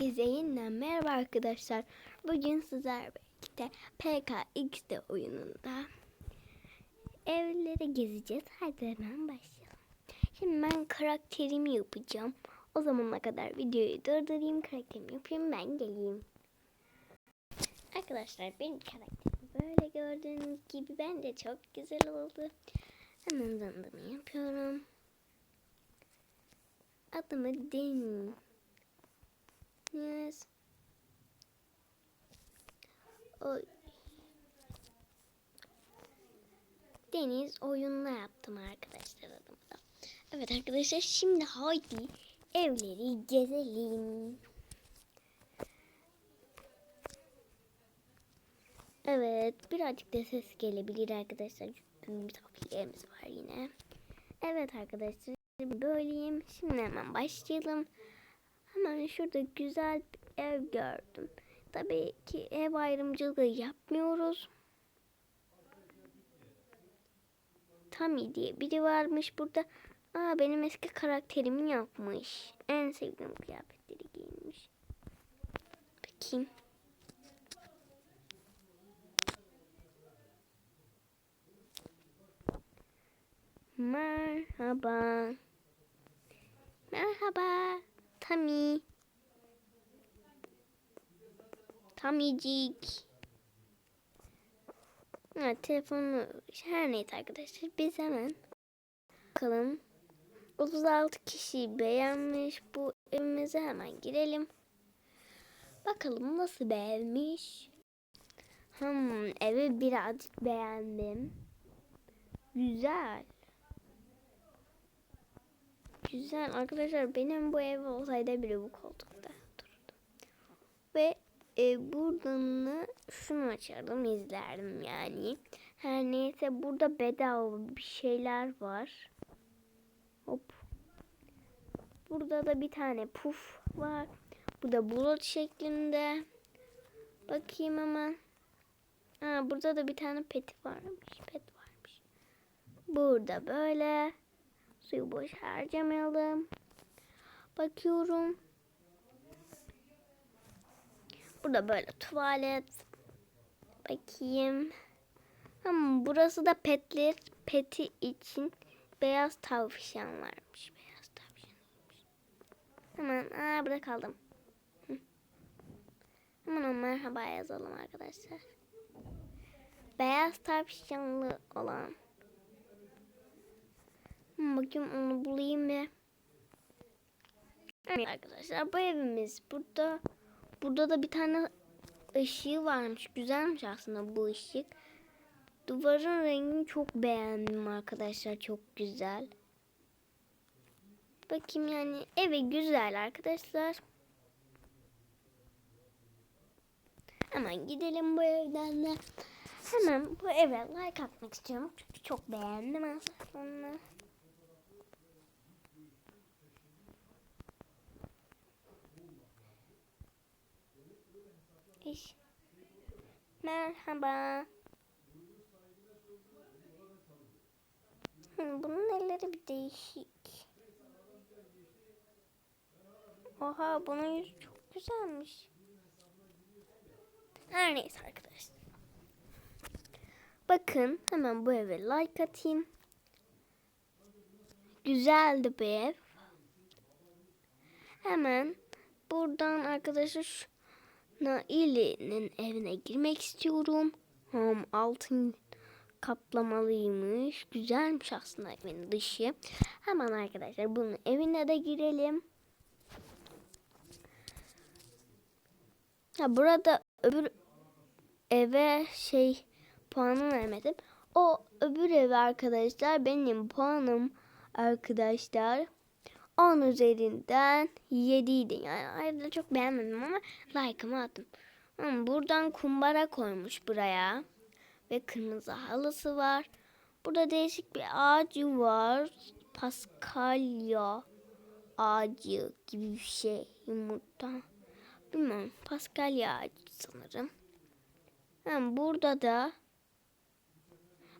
Herkese merhaba arkadaşlar. Bugün sizlerle birlikte PKXD oyununda evleri gezeceğiz. Hadi hemen başlayalım. Şimdi ben karakterimi yapacağım. O zamana kadar videoyu durdurayım, karakterimi yapayım, ben geleyim. Arkadaşlar benim karakterim böyle gördüğünüz gibi bence çok güzel oldu. Hemen zandımı yapıyorum. Adımı Den. Yes. O Deniz oyunla yaptım arkadaşlar adımı da. Evet arkadaşlar şimdi haydi evleri gezelim. Evet birazcık da ses gelebilir arkadaşlar. Çünkü misafirlerimiz var yine. Evet arkadaşlar böyleyim. Şimdi hemen başlayalım. Hemen şurada güzel bir ev gördüm. Tabii ki ev ayrımcılığı yapmıyoruz. Tami diye biri varmış burada. Aa benim eski karakterimi yapmış. En sevdiğim kıyafetleri giyinmiş. Bakayım. Merhaba. Merhaba. Tami. Tamicik. Ha, telefonu her neyse arkadaşlar biz hemen bakalım. 36 kişi beğenmiş bu evimize hemen girelim. Bakalım nasıl beğenmiş. Hmm, evi birazcık beğendim. Güzel. Güzel arkadaşlar benim bu ev olsaydı bile bu koltukta otururdum. Ve e, buradan da şunu açardım izlerdim yani. Her neyse burada bedava bir şeyler var. Hop. Burada da bir tane puf var. Bu da bulut şeklinde. Bakayım hemen. Ha, burada da bir tane pet varmış. Pet varmış. Burada böyle. Suyu boş harcamayalım. Bakıyorum. Burada böyle tuvalet. Bakayım. Ama burası da petler peti için beyaz tavşan varmış. Beyaz tavşanıymış. Hemen aa burada kaldım. Hı. Hemen merhaba yazalım arkadaşlar. Beyaz tavşanlı olan. Bakayım onu bulayım bir. Evet arkadaşlar bu evimiz burada. Burada da bir tane ışığı varmış. Güzelmiş aslında bu ışık. Duvarın rengini çok beğendim arkadaşlar. Çok güzel. Bakayım yani evi güzel arkadaşlar. Hemen gidelim bu evden de. Hemen bu eve like atmak istiyorum. Çünkü çok beğendim aslında. İş. Merhaba. Bunun elleri bir değişik. Oha bunun yüzü çok güzelmiş. Her neyse arkadaşlar. Bakın hemen bu eve like atayım. Güzeldi bu ev. Hemen buradan arkadaşlar Naili'nin evine girmek istiyorum. Hom altın kaplamalıymış. Güzelmiş aslında evin dışı. Hemen arkadaşlar bunun evine de girelim. Ha burada öbür eve şey puanı vermedim. O öbür eve arkadaşlar benim puanım arkadaşlar 10 üzerinden 7 idi. Yani ayrıca çok beğenmedim ama like'ımı attım. Hmm, buradan kumbara koymuş buraya. Ve kırmızı halısı var. Burada değişik bir ağacı var. Paskalya ağacı gibi bir şey. Yumurta. Bilmiyorum. Paskalya ağacı sanırım. Hmm, burada da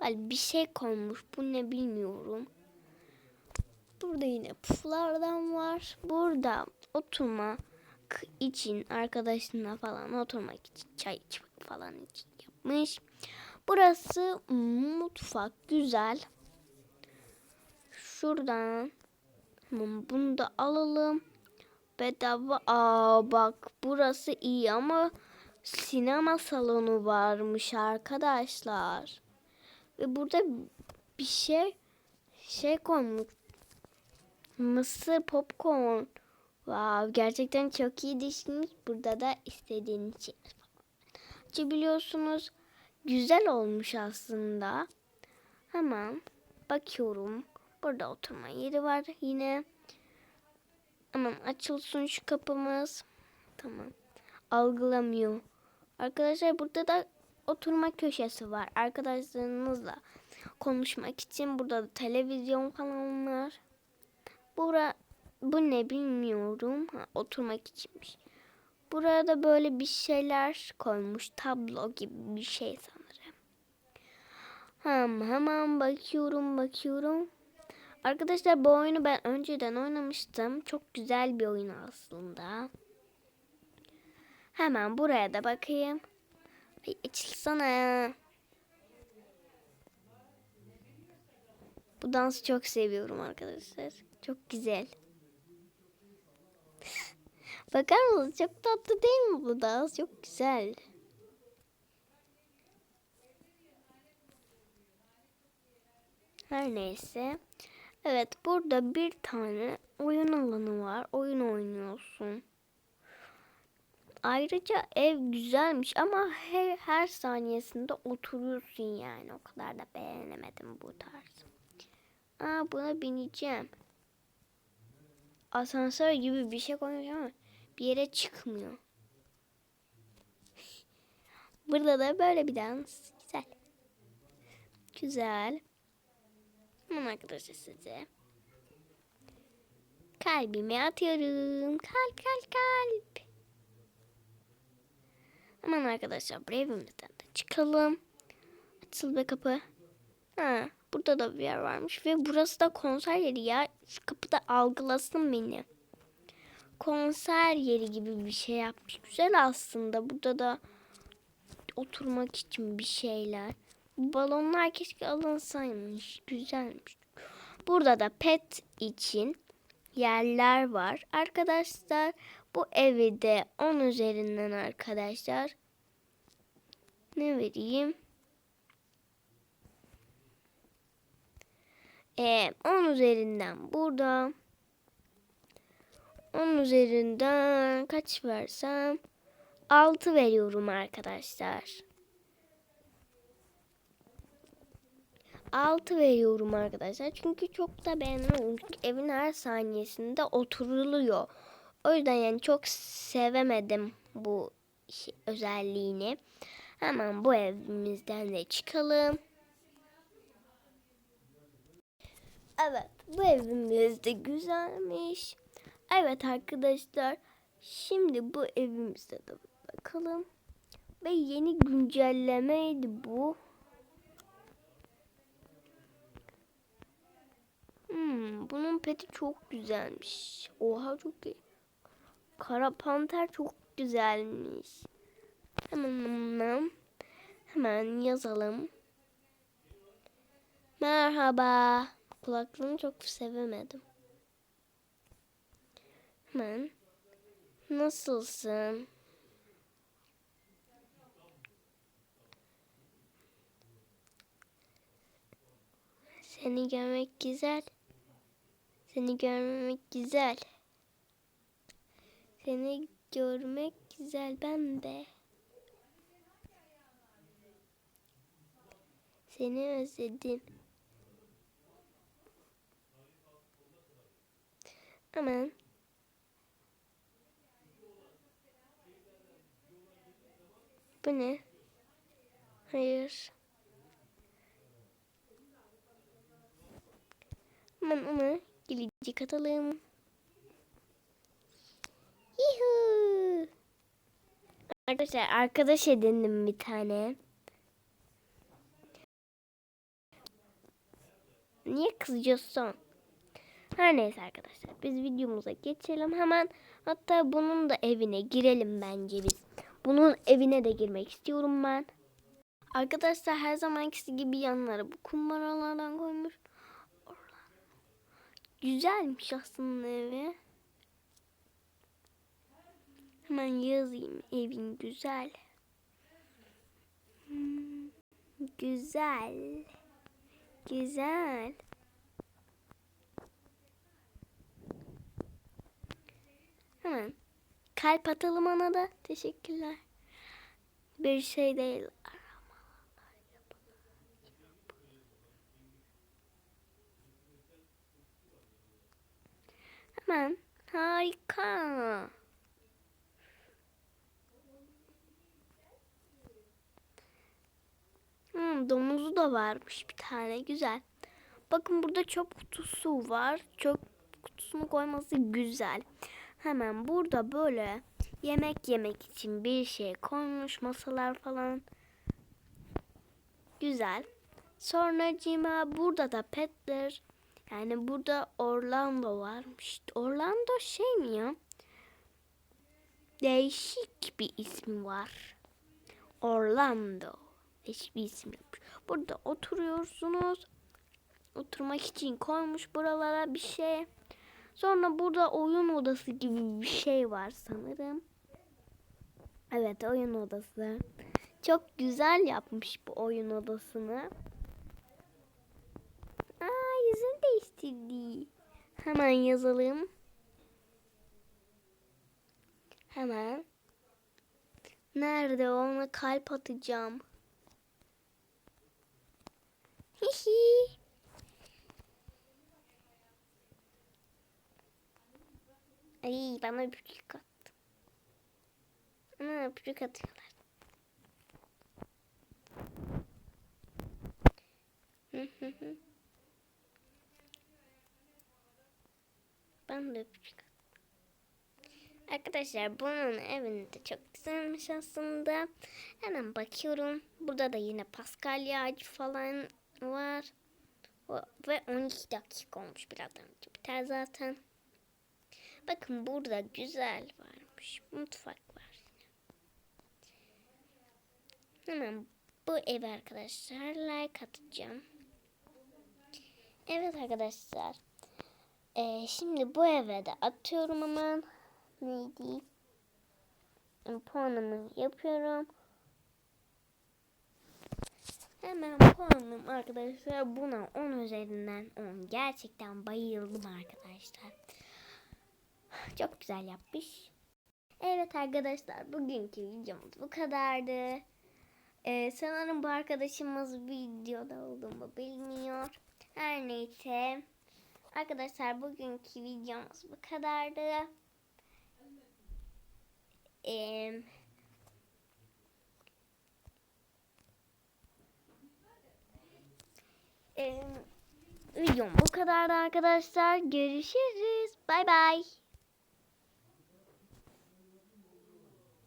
bir şey koymuş. Bu ne bilmiyorum. Burada yine puflardan var. Burada oturma için arkadaşına falan oturmak için çay içmek falan için yapmış. Burası mutfak güzel. Şuradan bunu da alalım. Bedava. Aa bak burası iyi ama sinema salonu varmış arkadaşlar. Ve burada bir şey şey koymuş. Mısır popcorn. Wow, gerçekten çok iyi düşünmüş. Burada da istediğiniz şey açabiliyorsunuz. Güzel olmuş aslında. Hemen bakıyorum. Burada oturma yeri var yine. Aman açılsın şu kapımız. Tamam. Algılamıyor. Arkadaşlar burada da oturma köşesi var. Arkadaşlarınızla konuşmak için burada da televizyon falan var. Bura bu ne bilmiyorum. Ha, oturmak içinmiş. Burada böyle bir şeyler koymuş. Tablo gibi bir şey sanırım. Hemen, hemen bakıyorum bakıyorum. Arkadaşlar bu oyunu ben önceden oynamıştım. Çok güzel bir oyun aslında. Hemen buraya da bakayım. Ay, açılsana. Bu dansı çok seviyorum arkadaşlar. Çok güzel. Bakar mısınız? Çok tatlı değil mi bu dans? Çok güzel. Her neyse. Evet burada bir tane oyun alanı var. Oyun oynuyorsun. Ayrıca ev güzelmiş ama her, her saniyesinde oturuyorsun yani. O kadar da beğenemedim bu tarz. Aa buna bineceğim. Asansör gibi bir şey koymuş ama bir yere çıkmıyor. Burada da böyle bir dans. Güzel. Güzel. Tamam arkadaşlar size. Kalbimi atıyorum. Kalp kalp kalp. Aman arkadaşlar bu evimizden de çıkalım. Açıl be kapı. Ha, burada da bir yer varmış ve burası da konser yeri ya. Şu kapıda algılasın beni. Konser yeri gibi bir şey yapmış. Güzel aslında. Burada da oturmak için bir şeyler. Bu balonlar keşke alınsaymış. Güzelmiş. Burada da pet için yerler var. Arkadaşlar bu evi de 10 üzerinden arkadaşlar. Ne vereyim? Ee, 10 üzerinden burada. 10 üzerinden kaç versem? 6 veriyorum arkadaşlar. 6 veriyorum arkadaşlar. Çünkü çok da beğenmiyorum. Çünkü evin her saniyesinde oturuluyor. O yüzden yani çok sevemedim bu özelliğini. Hemen bu evimizden de çıkalım. Evet bu evimiz de güzelmiş. Evet arkadaşlar şimdi bu evimizde de bakalım. Ve yeni güncellemeydi bu. Hmm, bunun peti çok güzelmiş. Oha çok iyi. Kara panter çok güzelmiş. Hemen hemen, yazalım. Merhaba. Kulaklığını çok sevemedim. Hemen. Nasılsın? Seni görmek güzel. Seni görmek güzel. Seni görmek güzel ben de. Seni özledim. Aman. Bu ne? Hayır. Hemen onu gelecek atalım. Yuhu. Arkadaşlar arkadaş edindim bir tane. Niye kızıyorsun? Her neyse arkadaşlar biz videomuza geçelim hemen. Hatta bunun da evine girelim bence biz. Bunun evine de girmek istiyorum ben. Arkadaşlar her zamankisi gibi yanlara bu kumbaralardan koymuş. Güzelmiş aslında evi. Hemen yazayım evin güzel. Hmm, güzel. Güzel. Hemen kalp atalım ona da. Teşekkürler. Bir şey değil. Hemen harika. Hmm, domuzu da varmış bir tane güzel. Bakın burada çöp kutusu var. Çöp kutusunu koyması güzel. Hemen burada böyle yemek yemek için bir şey koymuş masalar falan. Güzel. Sonra cima burada da petler. Yani burada Orlando varmış. Orlando şey mi ya? Değişik bir ismi var. Orlando. Değişik bir isim. Burada oturuyorsunuz. Oturmak için koymuş buralara bir şey. Sonra burada oyun odası gibi bir şey var sanırım. Evet oyun odası. Çok güzel yapmış bu oyun odasını. Aa yüzünü değiştirdi. Hemen yazalım. Hemen. Nerede ona kalp atacağım. Hihi. Ay bana öpücük attı. Ana öpücük atıyorlar. Ben de öpücük attım. Arkadaşlar bunun evinde de çok güzelmiş aslında. Hemen bakıyorum. Burada da yine paskalya ağacı falan var. Ve 12 dakika olmuş birazdan önce biter zaten. Bakın burada güzel varmış. Mutfak var. Hemen bu ev arkadaşlar like atacağım. Evet arkadaşlar. Ee, şimdi bu eve de atıyorum hemen. Neydi? Puanımı yapıyorum. Hemen puanım arkadaşlar buna 10 üzerinden 10. Gerçekten bayıldım arkadaşlar. Çok güzel yapmış. Evet arkadaşlar bugünkü videomuz bu kadardı. Ee, sanırım bu arkadaşımız videoda olduğumu bilmiyor. Her neyse. Arkadaşlar bugünkü videomuz bu kadardı. Ee, Ee, videom bu kadardı arkadaşlar. Görüşürüz. Bay bay.